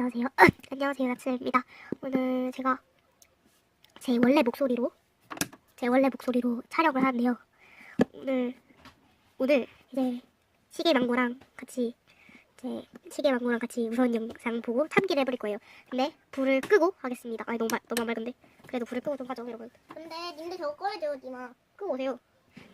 안녕하세요. 안녕하세요. 나츠입니다. 오늘 제가 제 원래 목소리로 제 원래 목소리로 촬영을 하는데요. 오늘 오늘 이제 시계망고랑 같이 제 시계망고랑 같이 무서운 영상 보고 참기를 해버릴 거예요. 근데 불을 끄고 하겠습니다. 아니 너무 말- 너무 안 맑은데 그래도 불을 끄고 좀 하죠, 여러분. 근데 님도 저거 꺼야죠, 니마. 끄고 오세요.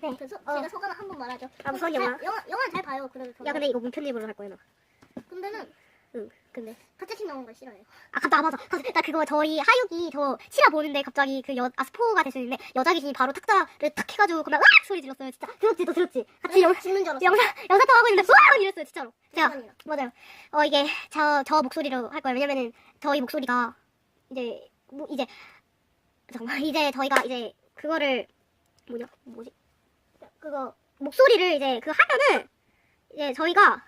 네. 그래서 어. 제가 소감 한번 말하죠. 아, 무서운 잘- 영화? 영화 영화 잘 봐요. 그래도 저는. 야 근데 이거 문편집으로 할 거예요, 나. 근데는 응. 근데 가짜팀 나오는 걸 싫어해요. 아, 갑자기, 아, 맞아. 나 그거 저희 하육이 저 실화 보는데 갑자기 그 여, 아, 스포가 될 수 있는데 여자 귀신이 바로 탁자를 탁 해가지고 그냥 으악! 소리 질렀어요, 진짜. 들었지, 너 들었지? 같이 영, 죽는 줄 알았어. 영상, 영상 통하고 있는데 으악! 이랬어요, 진짜로. 제가, 순간이야. 맞아요. 어, 이게 저, 저 목소리로 할 거예요. 왜냐면은 저희 목소리가 이제, 뭐, 이제, 잠깐만, 이제 저희가 이제 그거를, 뭐냐, 뭐지? 그거, 목소리를 이제 그 하면은 이제 저희가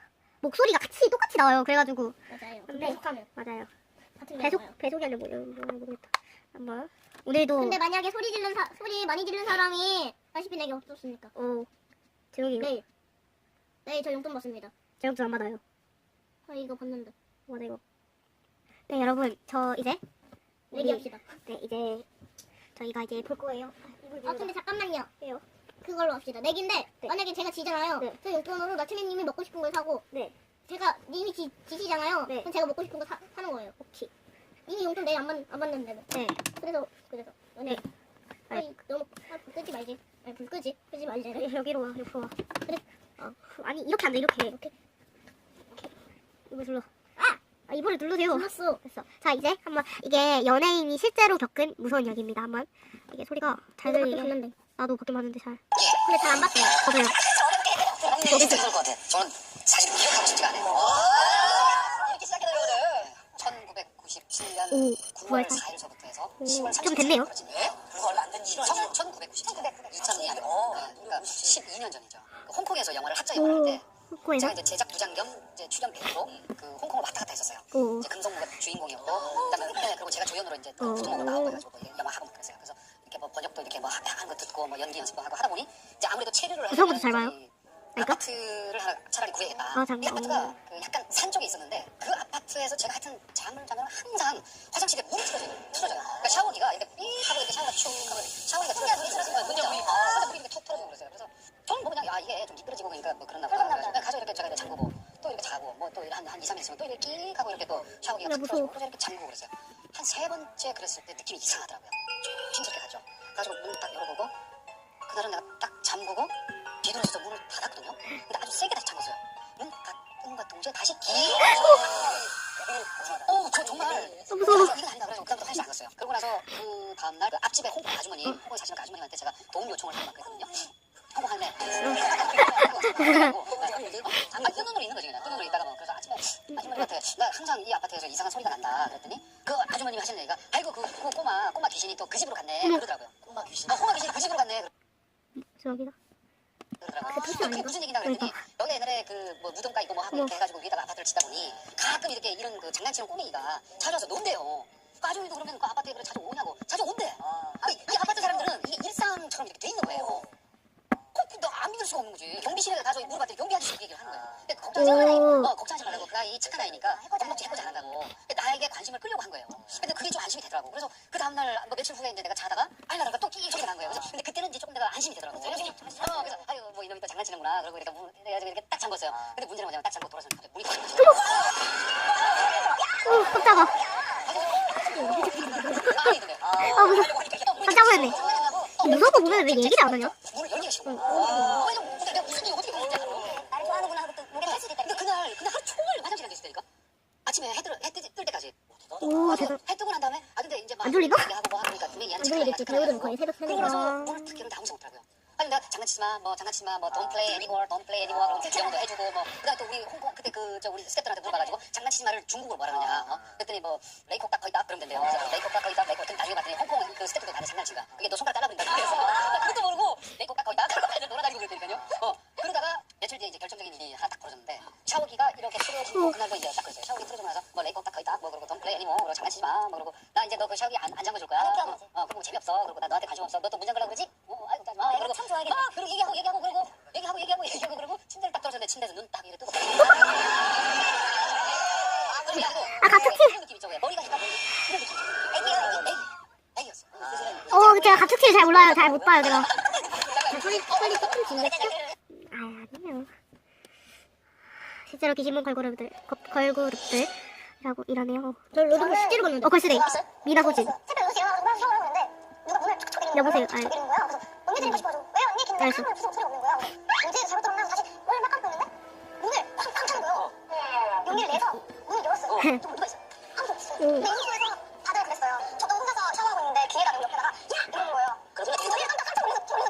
목소리가 같이 똑같이 나와요. 그래가지고. 맞아요. 근데- 배속하면 맞아요. 같은 배속 나와요. 배속이 아니라 뭐야 모르겠다. 한번 오늘도 근데 만약에 소리 지른 사, 소리 많이 지른 사람이 40이 내게 없었습니까? 어 네. 내일. 내일 저 용돈 받습니다. 제목도 안 받아요. 저 이거 받는데. 맞아 이거. 네 여러분 저 이제 내기합시다. 네 이제 저희가 이제 볼 거예요. 아 근데 잠깐만요. 왜요? 그걸로 합시다. 내기인데 네. 만약에 제가 지잖아요. 네. 저 용돈으로 나트리님이 먹고 싶은 걸 사고 네 제가 님이 지, 지시잖아요. 네. 그럼 제가 먹고 싶은 거 사, 사는 거예요. 오케이. 님이 용돈 내일 안, 받, 안 받는데. 네 그래서 그래서 네. 아니 너무 아, 불 끄지 말지. 아니 불 끄지. 끄지 말지. 여- 여기로 와 옆으로 와. 그래. 어 아니 이렇게 안돼 이렇게. 이렇게. 이거 눌러. 아! 아 이번에 눌러세요. 불렀어. 됐어. 자 이제 한번 이게 연예인이 실제로 겪은 무서운 이야기입니다. 한번 이게 소리가 잘 저도 밖에 들리게. 봤는데. 나도 밖에 봤는데 잘. 근데 잘 안 봤어요. 저도요. 저는 사실 기억하고 싶지가 않아요. 이렇게 시작해요, 오늘. 1997년 오, 9월 9월 4일서부터 해서 오, 10월 좀 30일 됐네요. 그거 얼마 안 된 1997. 2002년. 그러니까 12년 전이죠. 그 홍콩에서 영화를 합작에 오, 만할 때 후코에서. 제가 이제 제작 부장 겸 이제 출연 배우로 그 홍콩을 왔다 갔다 했었어요. 오. 이제 금성무가 주인공이었고 그다음에 네, 그리고 제가 조연으로 이제 또 어. 부동으로 나오고 해가지고 뭐 영화 학원 그랬어요. 그래서 이렇게 뭐 번역도 이렇게 뭐 하는 거 듣고 뭐 연기 연습도 하고 하다 보니 이제 아무래도 체류를 봐요? 이 그러니까? 아파트를 하나 차라리 구해야겠다. 아, 잠깐. 이 아파트가 그 약간 산 쪽에 있었는데 그 아파트에서 제가 하여튼 잠을 자면 항상 화장실에 물이 틀어져요. 틀어져요. 그러니까 샤워기가 이렇게 삐 하고 이렇게 샤워가 쭉 하고 샤워기가 틀어져요. 문제 물이 아, 물이 이렇게 툭 틀어지고 그랬어요. 그래서 저는 뭐 그냥 아 이게 좀 미끄러지고 그러니까 뭐 그런나 보다. 그래서 그냥 가서 이렇게 제가 이렇게 잠그고 또 이렇게 자고 뭐 또 한 한 2, 3일 있으면 또 이렇게 끼 하고 이렇게 또 샤워기가 야, 툭 무서워. 틀어지고 그래서 이렇게 잠그고 그랬어요. 한 세 번째 그랬을 때 느낌이 이상하더라고요. 힘들게 가죠. 가지고 문 딱 열어보고 그날은 내가 딱 잠그고 뒤돌아서 문을 닫았거든요. 근데 아주 세게 다시 잠갔어요. 문 닫은과 동시에 다시 기. 어, 저 정말 무서워. 이거 아니다. 그래서 그다음부터 다시 안 갔어요. 그러고 나서 그 다음날 그 앞집에 홍콩 아주머니, 홍콩에 사시는 그 아주머니한테 제가 도움 요청을 하고 갔거든요. 홍콩 할매. 아, 뜬 눈으로 있는 거지. 뜬 눈으로 있다가 뭐 그래서 아침에 아주머니한테 나 항상 이 아파트에서 이상한 소리가 난다 그랬더니 그 아주머님이 하시는 얘기가 아이고 그, 그 꼬마 꼬마 귀신이 또 그 집으로 갔네 그러더라고요. 꼬마 귀신. 아 꼬마 귀신이 그 집으로 갔네. 저기다. 그러더라고요. 그 뜻이 아닌가? 무슨 얘기냐 그랬더니 그러니까. 여기 옛날에 그뭐 무덤가 있고 뭐 하고 어머. 이렇게 해가지고 위에다가 아파트를 짓다 보니 가끔 이렇게 이런 그 장난치는 꼬맹이가 찾아와서 논대요. 그 아주머니도 그러면 그 아파트에 그래 자주 오냐고 자주 온대. 아니 이 아파트 사람들은 이게 일상처럼 이렇게 돼 있는 거예요. 너안 믿을 수가 없는 거지. 경비실에 가서 물어봤더니 경비 아저씨 그 얘기를 하는 거예요. 근데 걱정하지 오. 말라고. 어, 걱 장난치는구나. 그러고 이렇게 문, 내가 이렇게 딱 잠궜어요. 근데 문제는 뭐냐면 딱 잠고 갑자기 물이 확 빠져. 오 깜짝아. 아 무서워. 깜짝 놀랐네. 무서워 보면 왜 얘기를 안 하냐? 문을 열기가 싫어. 어, 왜냐면 근데 내가 무슨 일 어떻게 모르는지 알아. 나를 좋아하는구나 하고 또 모르겠다 했을 때. 근데 그날 그날 하루 종일 화장실에 앉아 있었다니까. 아침에 해, 뜰, 해 뜰, 뜰 때까지. 오, 아, 대단. 해 뜨고 난 다음에 아 근데 이제 막 안 졸리나? 얘기하고 뭐 하니까 분명히 얘는 안 졸리겠지. 배우들은 착하다 거의 새벽 그러고 새내기라. 나서 문을 탁 열는데 아무 생각 없더라고요. 아니 내가 장난치지 마, 뭐 장난치지 마, 뭐 don't play anymore, don't play anymore 그러고 영어도 해주고 뭐 그다음에 또 우리 홍콩 그때 그 저 우리 스태프들한테 물어봐가지고 장난치지 마를 중국어로 뭐라 그러냐. 어? 그랬더니 뭐 레이콕 딱 거의 다 그러면 된대요. 그래서 레이콕 딱 거의 다 레이콕 근데 나중에 봤더니 홍콩 그 스태프들 장난친 거야. 그게 너 손가락 잘라버린다. 그래서 나 그것도 모르고 레이콕 침대에서 눈 딱 이렇게 아, 아 갑툭튀. 가뜩해. 어 어, 제가 갑툭튀를 잘 몰라요. 잘 못 봐요, 제가. 빨리 조금 진겠죠? 아, 아니요 실제로 귀신문 걸그룹들, 거- 걸그룹들 라고 이러네요. 저 로드북 실제로 봤는데. 어, 걸스데이. 미나 소진. 여보세요. 아. 언니 드리고 싶어서 왜 언니 긴장을 하면 무슨 소리 용기를 내서 문을 열었어요. 저 누가 있어? 아무도 없어요. 오. 근데 인수에서 다들 그랬어요. 저도 혼자서 샤워하고 있는데 귀에다 대고 옆에다가 야 이러는 거예요. 그래서 저희가 깜짝 깜짝 놀라서 저희가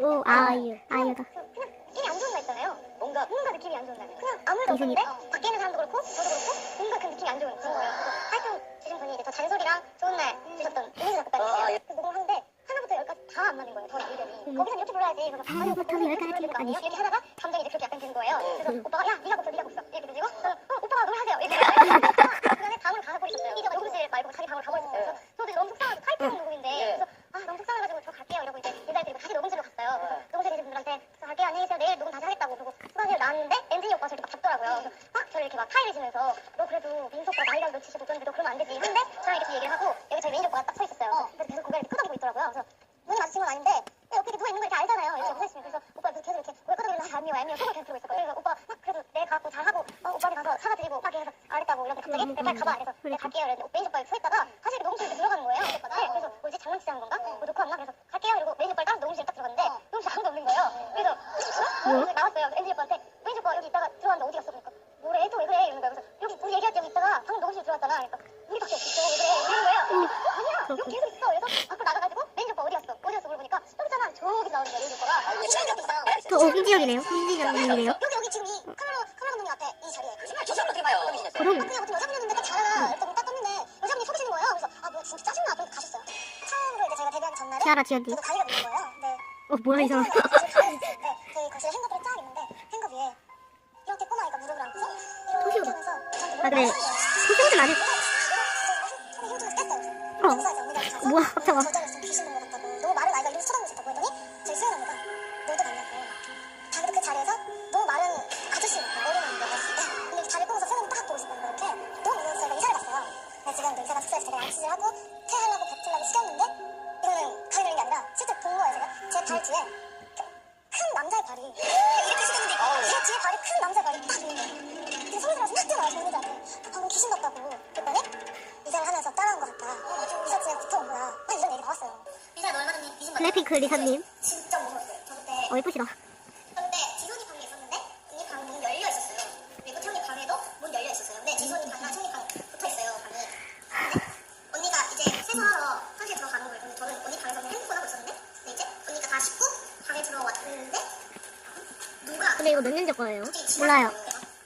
오, 아이유. 아이유다. 그냥 느낌이 안 좋은 날 있잖아요. 뭔가 뭔가 느낌이 안 좋은 날. 그냥 아무 일도 이승이. 없는데 밖에 있는 사람도 그렇고 저도 그렇고 뭔가 그 느낌이 안 좋은 그런 거예요. 하여튼 주신 분이 이제 저 잔소리랑 좋은 날 주셨던 이민수 작가님이에요. 그 녹음하는데 하나부터 열까지 다 안 맞는 거예요. 저랑 의견이. 거기서 이렇게 불러야지. 그래서 아니, 하나부터 거기서 열까지 이렇게. 이렇게 하다가 감정이 이제 그렇게 약간 된 거예요. 그래서 음. 오빠가 야 네가 곡써 네가 곡써 이렇게 되지고 저는 어 오빠가 노래하세요 이렇게 그 다음에 방으로 가버리셨어요. 녹음실 말고 자기 방으로 가버리셨어요. 그래서 저도 너무 속상하고 타이핑 녹음인데 그래서 아 너무 속상해가지고 저 갈게요 이러고 이제 인사드리고 다시 녹음실로 갔어요. 그래서 녹음실 계신 분들한테 저 갈게요 안녕히 계세요 내일 녹음 다시 하겠다고 그러고 수강실 나왔는데 엔진이 오빠 저를 막 잡더라고요. 그래서 막 저를 이렇게 막 타이르시면서 너 그래도 민수 오빠 나이랑 며칠씩 놓쳤는데 너 그러면 안 되지 했는데 저랑 이렇게 얘기를 하고 여기 저희 매니저 오빠가 딱 서 있었어요. 그래서 계속 고개를 이렇게 끄덕이고 있더라고요. 그래서 눈이 마주친 건 아닌데 이렇게 누워 있는 거 이렇게 알잖아요. 이렇게 무슨 있으면 그래서 오빠 계속 이렇게 왜 끄덕이는 거 아니요 아니요. 속을 계속 들고 있었거든요. 그래서 오빠 막 그래도 내 가고 잘 하고 어, 오빠한테 가서 사과드리고 막 해서 알았다고 이러는데 갑자기? 내 빨리 가봐. 그래서 내가 갈게요. 이랬는데 매니저 오빠가 서 있다가 여기 여기 지금 이 카메라 카메라 감독님 앞에 이 자리에 정말 조사를 어떻게 봐요? 그럼 그럼. 아 그냥 어떤 여자분이었는데 딱 잘하나 그랬더니 딱 떴는데 여자분이 서 계시는 거예요 그래서 아 뭐 진짜 짜증나 그래서 가셨어요 처음으로 이제 제가 데뷔하기 전날에 티아라 지연님. 저도 가위가 있는 거예요 네 어, 뭐야, 이 사람. 네, 저희 거실에 행거들이 쫙 있는데 행거 위에 이렇게 꼬마아이가 무릎을 안고 이렇게 토시오다. 하면서 저한테 아, 그래. 물어보는 거예요. 소식은 안 해. 처음에 흉통을 깼어요. 어. 뭐야, 자리에 발 뒤에 큰 남자의 발이 이렇게 시켰는데 제 뒤에 발이 큰 남자의 발이 딱 있는 거예요 근데 소리 들어서 막 뛰어나와서 언니들한테 아, 방금 귀신 같다고 그랬더니 이사를 하면서 따라온 것 같다. 이사 집에 붙어온 거야. 막 이런 얘기 나왔어요. 이사를 얼마 전에 귀신 봤다 블랙핑크 리사님. 진짜 무서웠어요 저 그때 어, 예쁘시다. 이거 몇 년째 거예요? 몰라요.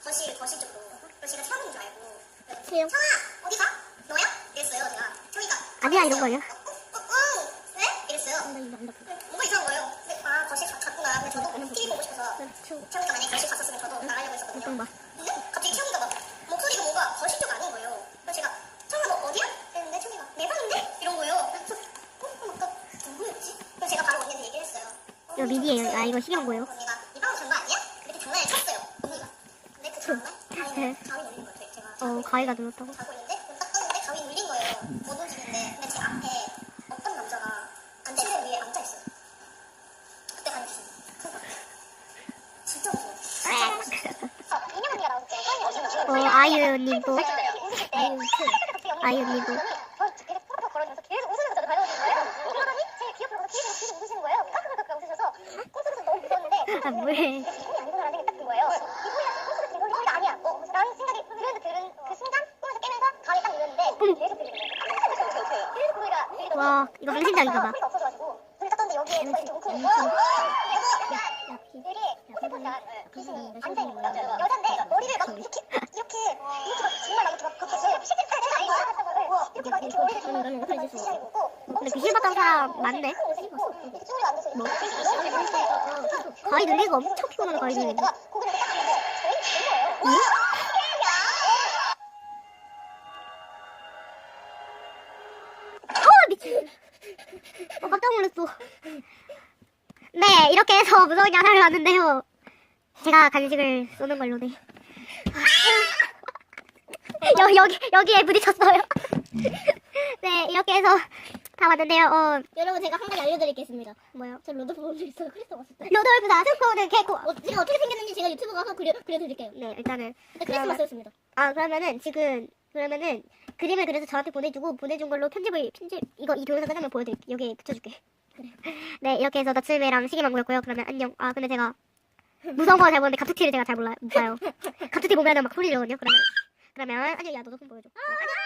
거실 거실 쪽으로. 그래서 제가 태훈인 줄 알고 태영. 태훈아 어디 가? 너야? 이랬어요 제가. 태훈이가 아니야, 이런 거예요. 어, 어, 어, 왜? 이랬어요. 뭔가 이상한 거예요. 근데 아 거실 가- 갔구나. 근데 저도 TV 보고 싶어서 태훈이가 만약에 거실 갔었으면 저도 나가려고 했었거든요. 어떤 봐. 근데 갑자기 태훈이가 막 목소리가 뭔가 거실 쪽 아닌 거예요. 그래서 제가 태훈아 너 어디야? 이랬는데 태훈이가 내 방인데? 이런 거예요. 그래서 어? 그럼 아까 누구였지? 그래서 제가 바로 언니한테 얘기를 했어요. 어, 이거 미디예요. 아, 이거 시계인 거예요. 언니 네. 가위 눌린 거예요. 제가 어, 가위가 눌렀다고. 자고 있는데 눈 딱 떴는데 가위 눌린 거예요. 못 움직이는데 근데 제 앞에 어떤 남자가 안 침대 위에 앉아 있어요. 그때 귀신. 진짜 무서워. 어, 인형 언니가 나오셨죠? 어, 아이유님도. 웃으실 때 아이유. 저 계속 푸르푸르 걸으면서 계속 웃으면서 저를 밟아주는 거예요. 그러더니 제 귀 옆으로 가서 계속 웃으시는 거예요. 까끌까끌 웃으셔서 꿈속에서 너무 무서웠는데 아, 뭐해. 와, 이거 봐. 막 시작이 있고 근데 귀신 봤던 사람 많네. 뭐? 가위 눌리고 엄청 피곤한 거예요. 응? 놀랐어. 네, 이렇게 해서 무서운 야사를 왔는데요. 제가 간식을 쏘는 걸로, 네. 여, 여기, 여기에 부딪혔어요. 네, 이렇게 해서 다 왔는데요. 어, 여러분 제가 한 가지 알려드리겠습니다. 뭐요? 저 로드오프 본적 있어요. 크리스마스 왔을 때. 로돌프 나스코는 개코. 어, 제가 어떻게 생겼는지 제가 유튜브 가서 그려, 그려드릴게요. 네, 일단은. 근데 크리스마스였습니다. 아, 그러면은 지금, 그러면은 그림을 그려서 저한테 보내주고, 보내준 걸로 편집을, 편집, 이거 이 동영상 끝나면 보여드릴게. 여기에 붙여줄게. 네, 이렇게 해서 너츠메랑 시계만 보였고요. 그러면 안녕. 아, 근데 제가 무서운 거 잘 보는데 갑툭튀를 제가 잘 몰라요. 못 봐요. 갑툭튀 보면은 막 소리 지르거든요. 그러면, 그러면, 안녕. 야, 너도 좀 보여줘. 안녕.